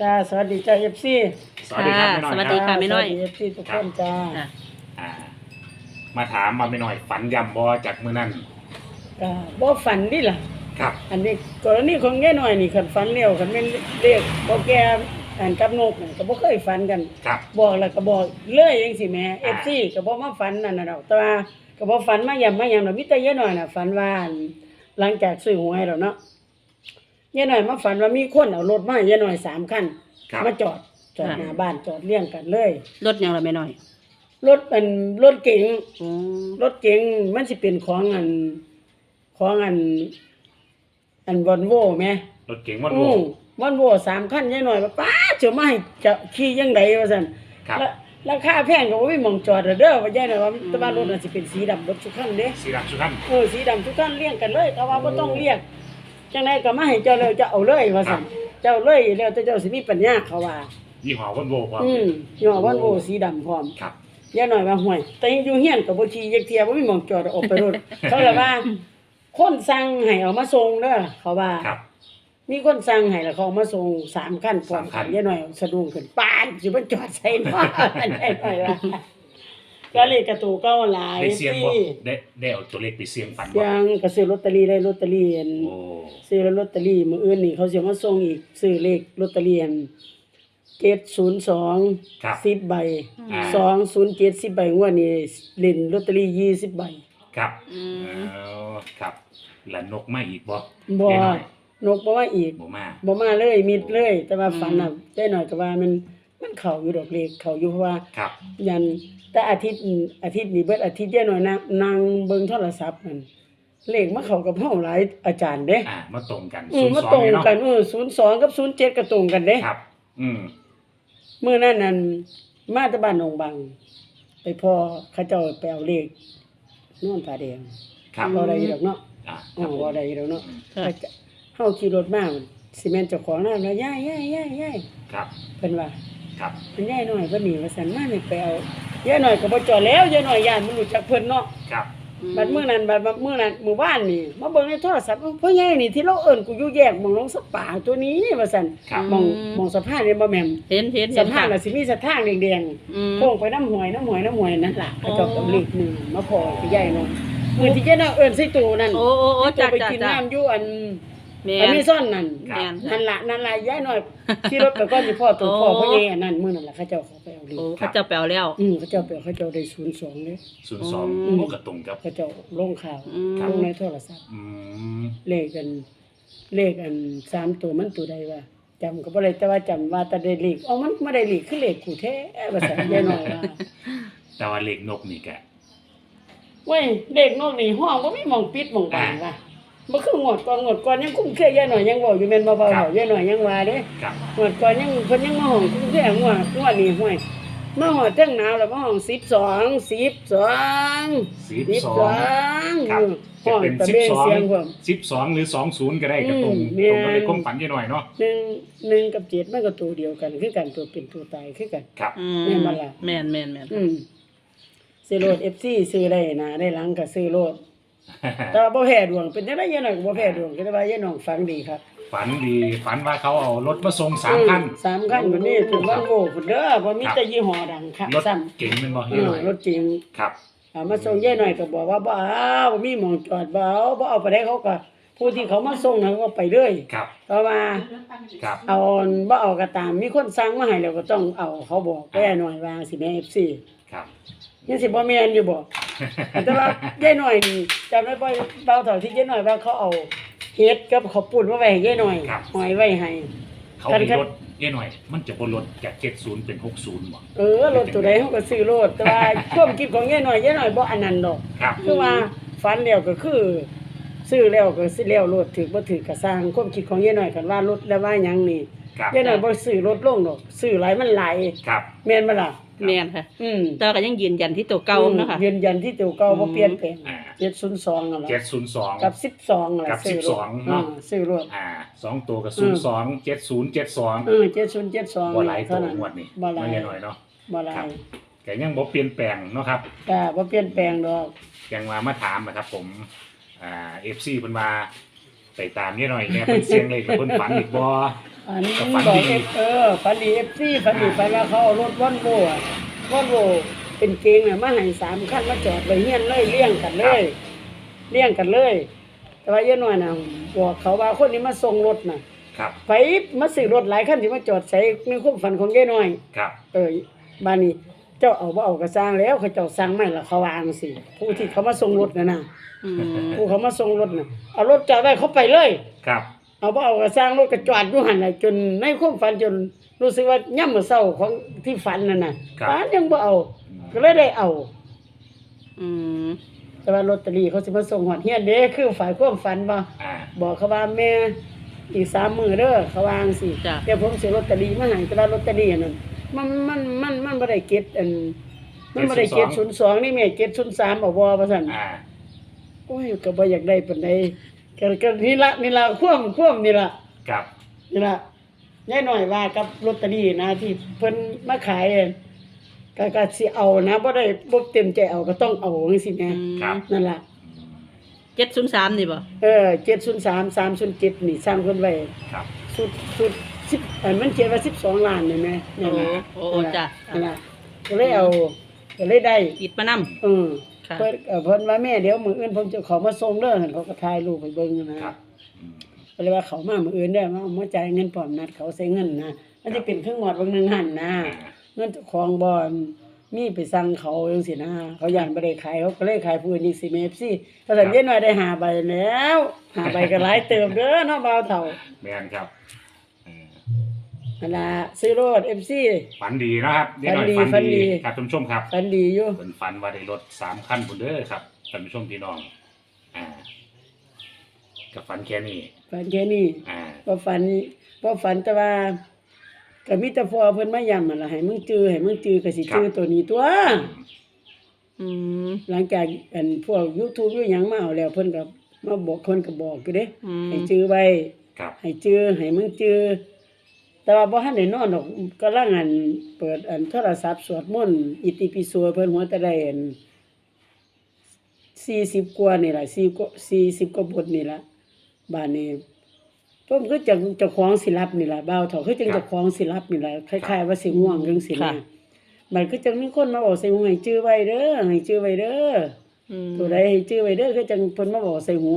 จ้าสวัสดีจ้าเอฟซีสวัสดีครับแม่น้อยสวัสคดีรับค่ะแม่น้อย เอฟซีทุกคนจ้าค่ะอ่า มาถามมาไม่น้อย ฝันยำบอจากมือนั่นก็บ่ฝันดิล่ะ ครับ อันนี้กรณีของแง่หน่อยนี่คันฝันเร็วคันแม่นเรียกบ่แก่อันกับนกนี่ก็บ่เคยฝันกัน ครับ บอกแล้วก็บอกเลยจังซี่แหม่ อ่า FC ก็บ่มาฝันนั่นน่ะดอกแต่ว่าก็บ่ฝันมาย่ำมาย่ำดอกมีแต่ยายน้อยน่ะฝันว่าอันหลังจากซื้อหวยแล้วเนาะ ยายน้อยมาฝันว่ามีคนเอารถมาให้ยายน้อยสามคันครับ มาจอดจอดหน้าบ้านจอดเรียงกันเลย รถยังละแม่น้อยรถเป็นรถเก๋งอืมรถเก๋งมันสิเป็นของอันของอัน อันวอนโว่ไหมรถเก๋งวันอืโวมวอนโว่สามคันยายหน่อยว่าป้าเจะไม่จะขี่ยังไงวะสันครับแล้วราคาแพงก็บ่มีหมองจอดเด้อว่ายายหน่อยว่าแต่ว่ารถน่ะสิเป็นสีดำรถทุกคันเด้ สีดำสุขัน เออสีดำทุกคันเรียงกันเลยแต่ว่าบ่ต้องเรียก จังไดก็มาให้เจ้าแล้วจะเอาเลยว่าซั่นเจ้าเลยแล้วแต่เจ้าสิมีปัญญาเขาว่า ยี่ห้อวันโวความอืมย่อวอนโว่สีดำพร้อมครับย่าหน่อยว่าห่วย แต่ยังอยู่เฮียนกับบ่ขี่ยักเทียบ่มีหมองจอดออกไปรถ เขาเลยว่า คนสั่งให้เอามาส่งเด้อเขาว่า ครับ มีคนสั่งให้แล้วเขาเอามาส่งสามคันพร้อมสามคักันนย่าหน่อยสะดุ้งขึ้นปานสิมันจอดใส่เนาะย่าหน่อยว่า ก็เลยกระตูเก้าหลายได้เสียงบ่ที่ได้ได้เอาตัวเลขไปเสียงฝันบ่ยังก็ซื้อลอตเตอรี่ได้ลอตเตอรี่อันโอ้ซื้อลอตเตอรี่มื้ออื่นนี่เขาสิมาส่งอีกซื้อเลขลอตเตอรี่อัน702 ครับ 10ใบอ่า 207 10ใบงวดนี้เล่นลอตเตอรี่20ใบครับอืม เอาครับแล้วนกมาอีกบ่บ่แม่น้อยนกบ่ว่าอีก บ่มา บ่มาเลยมิดเลย แต่ว่าฝันน่ะได้หน่อยก็ว่ามัน มันเข้าอยู่ดอกเลขเข้าอยู่เพราะว่าครับ ยันแต่อาทิตย์อาทิตย์นี้เบิดอาทิตย์ได้หน่อยนะนั่งเบิ่งโทรศัพท์มันเลขมาเข้ากับเฮาหลายอาจารย์เด้อ่ามาตรงกันอืมมา02ตรงเลยเนาะกันเออ02 กับ 07ก็ตรงกันเด้ครับ อืมมื้อนั้นนั่นมาแตะบ้านหนองบัง ไปพ่อเขาเจ้าไปเอาเลขนอนผาแดงครับบ่ได้อยู่ดอกเนาะอ่าคอ๋รัอบผมบ่ได้อยู่ดอกเนาะอืมค่ะเขาจะเฮาขี่รถมาสิแม่นเจ้าของนั่นแล้วย่ายย่ายย่ายย่ายครับ เพิ่นว่า ครับมันย่ายหน่อยเพิ่นหนีว่าซั่นมานี่ไปเอาย่ายหน่อยก็บ่จอดแล้วย่ายหน่อยย่านมันรู้จักเพิ่นเนาะครับบัดมื้อนั้นบัดบัดมื้อนั้นมื้อวานนี่มาเบิ่งในโทรศัพท์พ่อใหญ่นี่ที่เราเอิ้นกูอยู่แยกหมองลงสปาตัวนี้ว่าซั่นครับ หมองหมองสะพานนี่บ่แม่นเห็นเห็นสะเห็นพาค่ะ นน่ะสิมีสะทางแดงอืม ๆโค้งไปน้ำห้วยน้ำห้วยน้ำห้วยนั่นล่ะเขาเจ้าอ๋ก็อเลขหนึ่งมาพอไปย่ายหน่อยมื้อที่ย่ายหน่อยเอิ้นใส่ตู้นั่น โอ้โอ้โอ้จะจ้าไปจ้ากินจ้าน้ำอยู่อัน แม่อันนนี้ซ่อนนั่นแม่นนั่นละนั่นละย้ายหน่อยที่รถไปก้อนที่พ่อตัวโอ้ พ่อพ่อใหญ่อันนั้นมื้อนั่นล่ะเขาเจ้าเขาไปเอาเลโอ้ยเขาเจ้าแปลวแล้ว อืมเขาเจ้าไปเอาเขาเจ้าได้ศูนย์สองเลยศูนย์สองอืม โอ้กระตรงกับเขาเจ้าลงข่าวอืม ลงในโทรศัพท์ อืมเลขกัน เลขอันสามตัวมันตัวใดวะจำก็บ่ได้แต่ว่าจำว่าแต่ได้เลขเอามันไม่ได้เลขคือเลขกูแท้ว่าซั่นยายน้อยว่าแต่ว่าเลขนกนี่แกเว้ยเลขนอกนี่ห้องบ่มีหม่องปิดหม่องบานว่ะ บ่คืองวดก่อนงวดก่อนยังคุ้มเครือยายน้อยยังบอกอยู่แม่นบ่เบาๆยายน้อยยังว่าเด้ครับงวดก่อนยังเพิ่นยังมาห้องคุ้มเครืองวดงวดนี้ห้วยมาหอดเทั้งหนาวแล้วมาห้อง12 12สิบสอง12ครับห้จะองเป็นตะสิบเบงสองเสียงพร้อมสิบสองหรือสองศูนย์ก็ได้กระตรงอืมแม่น ตรงกับเลขความฝันยี่หน่อยเนาะหนึ่งหนึ่งกับเจ็ดมันก็ตัวเดียวกันคือกันตัวเป็นตัวตายคือกัน ครับ อืแม่มนบ่ล่ะ แม่นแม่นแม่นอืมซื้อโลด FC ซื้อได้นะได้หลังก็ซื้อโลด แต่ว่าบ่แพ้ดวงเป็นจังได๋ยายน้อยก็บ่แพ้ดวงก็ได้ว่ายายน้องฟังดีครับฝันดีฝันว่าเขาเอารถมาส่งสามคันอืสามคันวันนี้ถึงวันโง่พุ่นเด้อบ่มีแต่ยี่ห้อดังค่ะรถซ้ำเก๋งเป็นบ่เอยี่หอน่อยรถจริงครับ เอามาส่งยายหน่อยก็บอกว่าบ่เอาบ่มีหมองจอดบ่เอาบ่เอาไปได้เขาก็ผู้ที่เขามาส่งน่ะเขาก็ไปเลยครับ เพราะว่า ครับ เอาบ่เอาก็ตามมีคนสั่งมาให้แล้วก็ต้องเอาเขาบอกไปหน่อยวางสิแม่ FC ครับ ยังสิบ่แม่นอยู่บ่ แต่ว่ายายหน่อยนี่จำได้บ่เบาเท่าที่ยายหน่อยว่าเขาเอาเฮ็ดกับข้าวปุ้นมาไว้ให้ยายหน่อยครับ หอยไว้ให้ เขามีรถยี่หน่อย มันจะบนรถจากเจ็ดศูนย์เป็นหกศูนย์บ่เออรถตัวใดเขาก็ซื้อรถแต่ว่า ความคิดของยายหน่อยยายหน่อยบ่อันนั้นดอก ครับ คือว่าฝันแล้วก็คือ ซื้อแล้วก็ซื้อแล้วรถถือบ่ถือก็สร้างความคิดของยายหน่อยกันว่ารถแล้วว่าหยังนี่ครับยายหน่อยบ่ซื้อรถลงดอกซื้อหลายมันหลายครับ แม่นบ่ล่ะ แม่นค่ะอืมแต่ก็ยังยืนยันที่ตัวเก่าเนาะค่ะ ยืนยันที่ตัวเก่าบ่อืมเปลี่ยนแปลงอ่า702นั่นล่ะเจ็ดศูนย์สอง กับ12นั่นกัล่ะบซื้อรถ12เนาะ อืมซื้อรถ อ่าสองตัวกับศูนย์สองเจ็ดศูนย์เจ็ดสองเออ7072บ่หลายตัวเท่านั้นงวดนี่บ่หลายไม่หน่อยเนาะ บ่หลาครัยบ แต่ยังบ่เปลี่ยนแปลงเนาะครับจ้าบ่เปลี่ยนแปลงดอก ยังมามาถามนะครับผม อ่า FC เพิ่นว่าไปตามนี่หน่อยเนี่ยเพิ่นเสียงเลขกับเพิ่นฝันอีกบ่ อันนี้ก็ฝันบอกดี เอฟเออฝันดีเอฟซีฝันดีฝันว่าเขาเอารถวอนโว่อะวอนโวเป็นเกงน่ะมาให้สามคันมาจอดไว้เฮียนเลยเลี้ยงกันเลยเลี้ยงกันเลย แต่ว่าเยอะหน่อยน่ะบอกเขาว่าคนนี้มาส่งรถน่ะครับ ไปมาซื้อรถหลายคันที่มาจอดใส่ในความฝันของยายน้อย ครับ เออบ้านนี้เจ้าเอาบ่เอาก็สร้างแล้วเขาเจ้าสร้างไม่ละเขาวาจังสิผู้ที่เขามาส่งรถน่ะนะอืมผู้เขามาส่งรถน่ะเอารถจอดไว้เขาไปเลย ครับ เอาบ่เอาก็สร้างรถก็จอดอยู่หั่นน่ะจนในความฝันจนรู้สึกว่าย่ํมื้อเช้าของที่ฝันนั่นน่ะฝันยังบ่เอา ก็เลยได้เอา อืมแต่ว่าลอตเตอรี่เขาสิมาส่งฮอดเฮียนเด้คือฝ่ายความฝันบ่อ่าบอกเขาว่าแม่อีกสามมื้อเด้อเขาวาจังสิจ้ะเดี๋ยวผมสิลอตเตอรี่มาให้แต่ว่าลอตเตอรี่อันนั้นมันมันมันมันบ่ได้เก็บอันมันบ่ได้เก็บ02นี่แม่เก็บ03เอาบ่ว่าซั่นอ่า โอ้ยก็บ่อยากได้ปานใด ก็ก็นี่ละนี่ละความความนี่ละครับ นี่ละยายหน่อยว่ากับลอตเตอรี่นะที่เพิ่นมาขายอะก็ก็สิเอานะบ่ได้บ่เต็มใจเอาก็ต้องเอาจังซี่แหมครับ นั่นล่ะ เจ็ดศูนย์สามนี่บ่เออ703 307นี่สร้างเพิ่นไว้ครับ สุดสุด10อันมันเขียนว่า12ล้านนี่แหมโอ้นั่นโหล่ะโอ้โอ้จ้ะนั่นล่ะก็เลยเอาก็เลยได้ อิดมานำ เออ ค่ะเพิ่นเอ่อเพิ่นว่าแม่เดี๋ยวมื้ออื่นผมจะขอมาส่งเด้อหั่นเขาก็ถ่ายรูปให้เบิ่งนะ ครับอืม ก็เลยว่าเขามามื้ออื่นได้อมาเอามาจ่ายเงินพร้อมนัดเขาใส่เงินนะมันจะเป็นเครื่องหมดบางหนึงหั่นนะอ่าเงินเจ้าของบ่อนมีไปสั่งเขาจังซี่นะเขาย่านบ่ได้ขายเขาก็เลยขายผู้อื่นอีกสิ FC ถ้าซั่นเย็นหน่อยได้ห้าใบแล้วห้าใบก็หลายเติมเด้อเนาะบ่าวเฒ่า แม่นครับเออ นั่นล่ะซื้อรถ FC ฝันดีนะครับเดี๋ยวหน่อยฝัฝันนดีดีฝันดีครับท่านผู้ชมครับฝันดีอยู่เป็นฝันว่าได้รถสามคันบนเด้อครับท่านผู้ชมพี่น้องอ่ากับฝันแค่นี้ฝันแค่นี้อ่าบ่ฝันบ่ฝันแต่ว่าก็มีแต่พ่อเพิ่นมาย้ำนั่นล่ะให้มึงจื้อให้มึงจื้อก็สิจื้อตัวนี้ตัว อืมหลังจากอันพวก YouTube อยู่หยังมาเอาแล้วเพิ่นก็มาบอกเพิ่นก็บอกอยู่เด้ อืมให้จื้อไว้ ครับให้จื้อให้มึงจื้อ แต่ว่าบ่ทันได้นอนดอกกำลังอันเปิดอันโทรศัพท์สวดมนต์อิติปิโสเพิ่นหัวแต่ได้อัน40กว่านี่ล่ะ4กว่า40กว่าบทนี่ล่ะบ้านนี้ผมคือจังเจ้าของสิรับนี่ล่ะบ่าวเฒ่าคือจังเจ้าของสิรับนี่ล่ะคล้ายๆว่าสิง่วงจังซี่นะมันคือจังมีคนมาบอกใส่หูให้จื้อไว้เด้อให้จื้อไว้เด้ออืมตัวใดให้จื้อไว้เด้อคือจังเพิ่นมาบอกใส่หู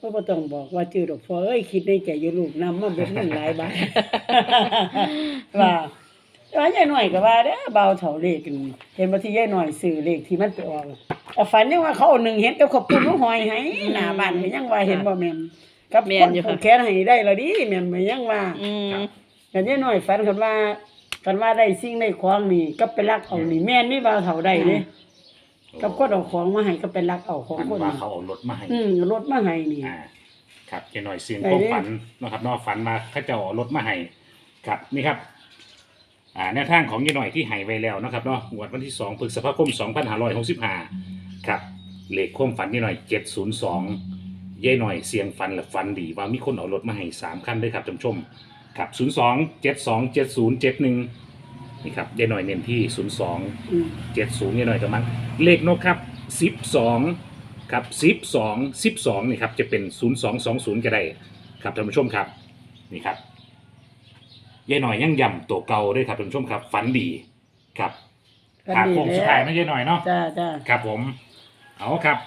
ก็บ่ต้องบอกว่าจื้อดอกพอเอ้ยคิดในใจอยู่ลูกนำมาเบิดเงินหลายบาท ว่าว่ายายหน่อยก็ว่าเด้อเบาเท่าเลขกันเห็นบ่ที่ยายหน่อยซื้อเลขที่มันไปออกแต่ฝันยังว่าเขาเอาหนึ่งเห็นกับขอบคุณมาหอยให้หน้าบ้านก็ยังว่าเห็นบ่แม่นกับแม่คนนอยู่ผูค่ะกแขนให้ได้และดิแม่นบ่ยังว่า อืมแต่ยายหน่อยฝันกันว่ากันว่าได้สิ่งได้ของนี่ก็ไปลักเอานี่แม่นนี่บ่าวเท่าได้เด้ กับคนเอาของมาให้ก็ไปลักเอาของฝันคนว่านี่เขาเอารถมาให้อืมรถมาให้นี่ อ่าครับเจหน่อยเสียงได้ความเด้ฝันเนาะครับเนอกฝันมาเขาจะเอารถมาให้ครับนี่ครับ อ่าแนวทางของเจหน่อยที่ให้ไว้แล้วนะครับเนาะงวดวันที่สองพฤษภาคมสองพันห้าร้อยหกสิบห้าครับเลขความฝันเจหน่อยเจ็ดศูนย์สองเย่หน่อยเสียงฟันและฟันดีว่ามีคนเอารถมาให้สามคันด้วยครับท่านผู้ชมครับศูนย์สองเจ็ดสองเจ็ดศูนย์เจ็ดหนึ่ง นี่ครับเย่หน่อยเน้นที่ศูนย์สองอืมเจ็ดศูนย์นี่หน่อยกับมันเลขนกครับสิบสองครับสิบสองสิบสองนี่ครับจะเป็นศูนย์สองสองศูนย์ก็ได้ครับท่านผู้ชมครับนี่ครับยายหน่อยยังย่ำตัวเก่าด้วยครับท่านผู้ชมครับฝันดีครับฝันขาดีโค้งสุดท้ายไม่ยายหน่อยเนาะ จ้าจ้าครับผม เอาครับ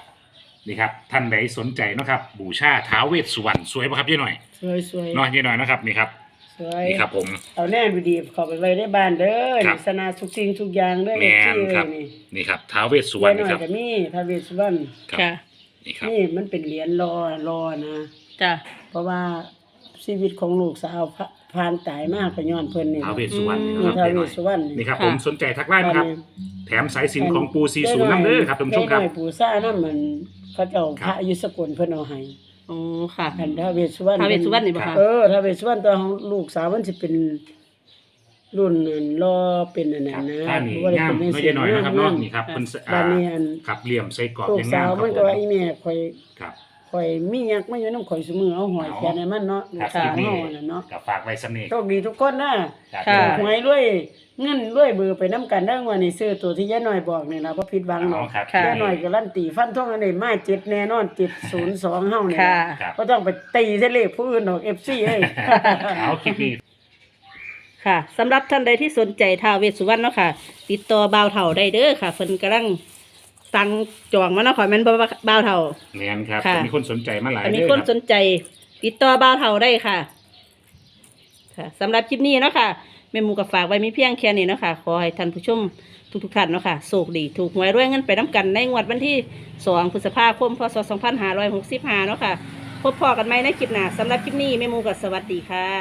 นี่ครับ ท่านใดสนใจเนาะครับ บูชาท้าวเวสสุวรรณสวยป่ะครับยายหน่อยสวยสวยเนาะยายหน่อยนะครับ นี่ครับ สวยนี่ครับผม เอาแน่นดีๆเข้าไปไว้ในบ้านเด้อครับ นี่สนาทุกสิ่งทุกอย่างเด้อแม่นที่ครับ นี่นี่ครับท้าวเวสสุวรรณเดี๋ยวนี่หน่คอรับยก็มีทาเวสสุวรรณครับ ค่ะนี่ครับ นี่มันเป็นเหรียญรอรอนะ จ้ะเพราะว่าชีวิตของลูกสาวพะผ่านตายมากก็ย้อนเพิ่นนี่ท้าวเวสสุวรรณนี่นี่นะครับทาายหเวน่อสยสุวรรณนี่ครับค่ะผมสนใจทักไลน์นะครับ แถมสายสิญจนของปูซีศูนย์น้ำเด้อครับท่านผู้ชมครับ ได้หน่อยปู่ซ่านั่นมันเขาเจ้าพระอยู่สกลเพิ่นเอาให้ โอ้ค่ะอันทาเวสสุวรรณท้าวเวสสุวรรณนี่บ่คะเออทาเวสสุวรรณตัวของลูกสาวมันสิเป็นรุ่นนั้นรอเป็นอันนั้นนะท่านี่บ่ได้งามเป็น้อยใหญ่หน่อยนะครับเนาะนี่ครับค่ะเป็นสะบ้าอานนี้อัน ครับเหลี่ยมใส่กรอบลูกยังสางามวครัมันบก็ผมว่าอีแม่ข่อย ครับ ข่อยมีหยักมาอยู่นำข่อยซุมือเอาหอยเอาแค่นั้นมันเนาะครับสาคลิปวนี้ เฮานั่นเนาะกับฝากไว้สำเนียโชคดีทุกคนนะครับค่ะ หวยรวยเงินรวยเบอร์ไปนํกันเด้อว่านี่ซื้อตัวที่ยายน้อยบอกนี่นะบ่ผิดหวังหรเอาอกครับค่ะยายน้อยการันตีฟันทงอันนี้มา7แน่นอน702เฮานี่ค่ะ ครับบ่ต้องไปตีเส้นเลขผู้อื่นดอก FC เอ้ย เอาคลิปนี้ ค่ะสำหรับท่านใดที่สนใจท้าวเวสสุวรรณเนาะค่ะ ติดต่อบ่าวเฒ่าได้เด้อค่ะเพิ่นกำลัง สั่งจองมาเนาะค่ะแม่นบ่บ่าวเฒ่า แม่นครับค่ะมีคนสนใจมาหลายอันนี้เด้อคนรับสนใจติดต่อบ่าวเฒ่าได้ค่ะ ค่ะสำหรับคลิปนี้เนาะค่ะแม่หมูก็ฝากไว้มีเพียงแค่นี้เนาะค่ะขอให้ท่านผู้ชมทุกๆท่านเนาะค่ะโชคดีถูกหวยรวยเงินไปน้ำกันในงวดวันที่2พฤษภาคมพศ2565เนาะค่ะ พบพอกันไหมในคลิปหน้าสำหรับคลิปนี้แม่หมูก็สวัสดีค่ะ